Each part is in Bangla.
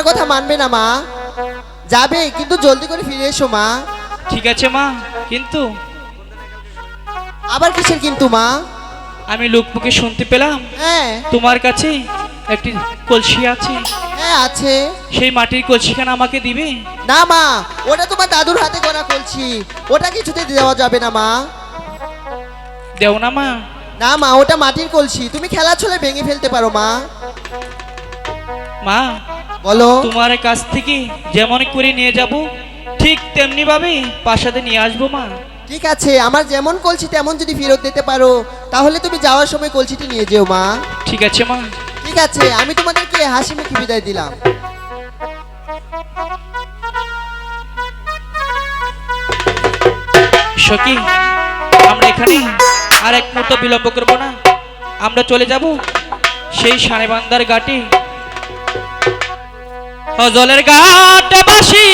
আমার কথা মানবে না মা। যাবে কিন্তু জলদি করে ফিরে এসো মা। ঠিক আছে মা কিন্তু? আবার কিসের কিন্তু মা? আমি লোকমুখে শুনতে পেলাম। হ্যাঁ। তোমার কাছে একটি কলসি আছে। হ্যাঁ আছে। সেই মাটির কলসিখানা আমাকে দিবে? না মা ওটা তোমার দাদুর হাতে করা কলসি। ওটা কিছুতে দেওয়া যাবে না মা। দেও না মা। না মা ওটা মাটির কলসি। তুমি খেলার ছলে ভেঙে ফেলতে পারো মা। মা বলো। তোমার কাছ থেকে যেমন করে নিয়ে যাব ঠিক তেমনি ভাবে পাশাতে নিয়ে আসব মা। ঠিক আছে আমার যেমন কলসি তেমন যদি ফেরত দিতে পারো তাহলে তুমি যাওয়ার সময় কলসিটি নিয়ে যেও মা। ঠিক আছে মা। ঠিক আছে আমি তোমাদেরকে হাসি মুখে বিদায় দিলাম। সখী আমরা এখানে আর এক মুহূর্ত বিলম্ব করব না। আমরা চলে যাব সেই সানেবান্দার ঘাটে। জলের ঘাট বাসি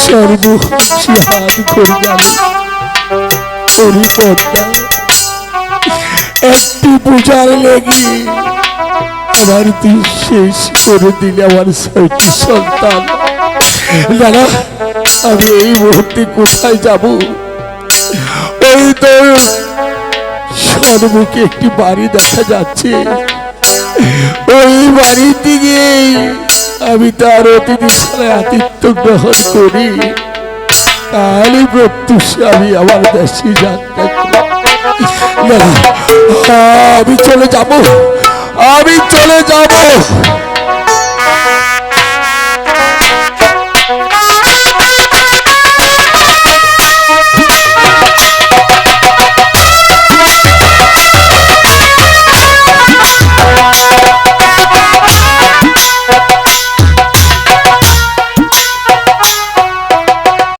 সর্বহাসি হাত করে গেল একটি পূজার লেগে আমার তুই শেষ করে দিলে আমার ছয়টি সন্তান দাদা আমি এই মুহূর্তে কোথায় যাব ওই তো সর্বকে একটি বাড়ি দেখা যাচ্ছে ওই বাড়ির দিকে আমি তার অতি ছাড়া আতিথ্য গ্রহণ করি। তাহলে প্রত্যুষে আমি আমার দেশে যাত্রা আমি চলে যাব। আমি চলে যাব।